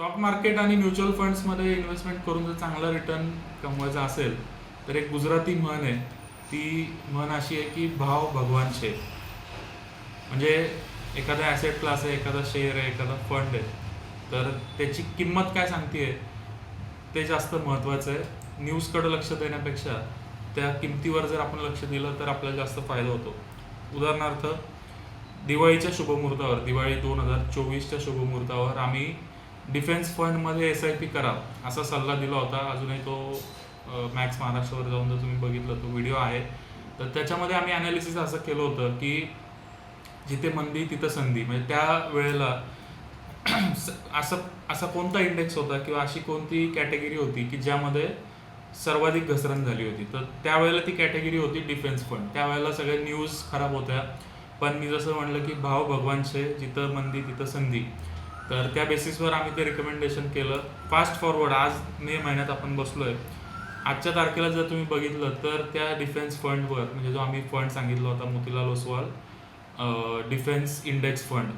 Stock market आणि mutual फंड्समध्ये investment करून जर चांगला रिटर्न कमवायचा असेल तर एक गुजराती म्हण आहे. ती म्हण अशी आहे की भाव भगवान शे. म्हणजे एखादा ॲसेट क्लास आहे एखादा शेअर आहे एखादा फंड आहे तर त्याची किंमत काय सांगते ते जास्त महत्त्वाचं आहे. न्यूजकडं लक्ष देण्यापेक्षा त्या किमतीवर जर आपण लक्ष दिलं तर आपल्याला जास्त फायदा होतो. उदाहरणार्थ दिवाळीच्या शुभमुहूर्तावर दिवाळी दोन हजार चोवीसच्या शुभमुहूर्तावर आम्ही डिफेन्स फंडमध्ये एस आय पी करा असा सल्ला दिला होता. अजूनही तो मॅक्स महाराष्ट्रावर जाऊन जर तुम्ही बघितलं तो व्हिडिओ आहे. तर त्याच्यामध्ये आम्ही अनालिसिस असं केलं होतं की जिथे मंदी तिथं संधी. म्हणजे त्या वेळेला स- असं असा कोणता इंडेक्स होता किंवा अशी कोणती कॅटेगरी होती की ज्यामध्ये सर्वाधिक घसरण झाली होती? तर त्यावेळेला ती कॅटेगरी होती डिफेन्स फंड त्यावेळेला सगळ्या न्यूज खराब होत्या. पण मी जसं म्हणलं की भाव भगवानचे जिथं मंदी तिथं संधी. तर त्या बेसिसवर आम्ही ते रिकमेंडेशन केलं. फास्ट फॉरवर्ड आज मे महिन्यात आपण बसलोय. आजच्या तारखेला जर तुम्ही बघितलं तर त्या डिफेन्स फंडवर म्हणजे जो आम्ही फंड सांगितला होता Motilal Oswal defence index fund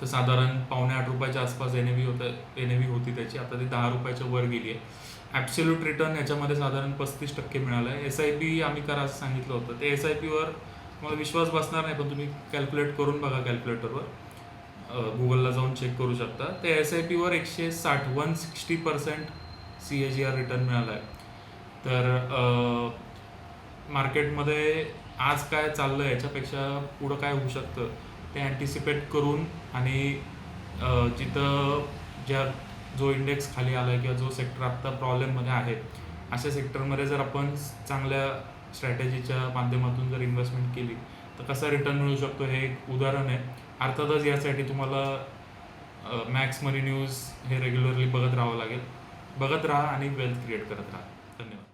तर साधारण पावणे आठ रुपयाच्या आसपास एन व्ही होतं एन व्ही होती त्याची. आता ती दहा रुपयाच्या वर गेली आहे ॲब्सोल्यूट रिटर्न याच्यामध्ये साधारण पस्तीस टक्के मिळालं आहे एस आय पी आम्ही करा असं सांगितलं होतं. ते एस आय पीवर मला विश्वास बसणार नाही पण तुम्ही कॅल्क्युलेट करून बघा कॅल्क्युलेटरवर गुगलला जाऊन चेक करू शकता. ते एस आय पीवर एकशे साठ one sixty percent C A G R return मिळाला आहे तर मार्केटमध्ये आज काय चाललं आहे याच्यापेक्षा पुढं काय होऊ शकतं ते अँटिसिपेट करून आणि जिथं ज्या जो इंडेक्स खाली आला आहे किंवा जो सेक्टर आत्ता प्रॉब्लेममध्ये आहे अशा सेक्टरमध्ये जर आपण चांगल्या स्ट्रॅटेजीच्या माध्यमातून जर इन्व्हेस्टमेंट केली तर कसा रिटर्न मिळू शकतो हे एक उदाहरण आहे. अर्थातच यासाठी तुम्हाला मॅक्स मनी न्यूज हे रेग्युलरली बघत राहावं लागेल. बघत राहा आणि वेल्थ क्रिएट करत राहा. धन्यवाद.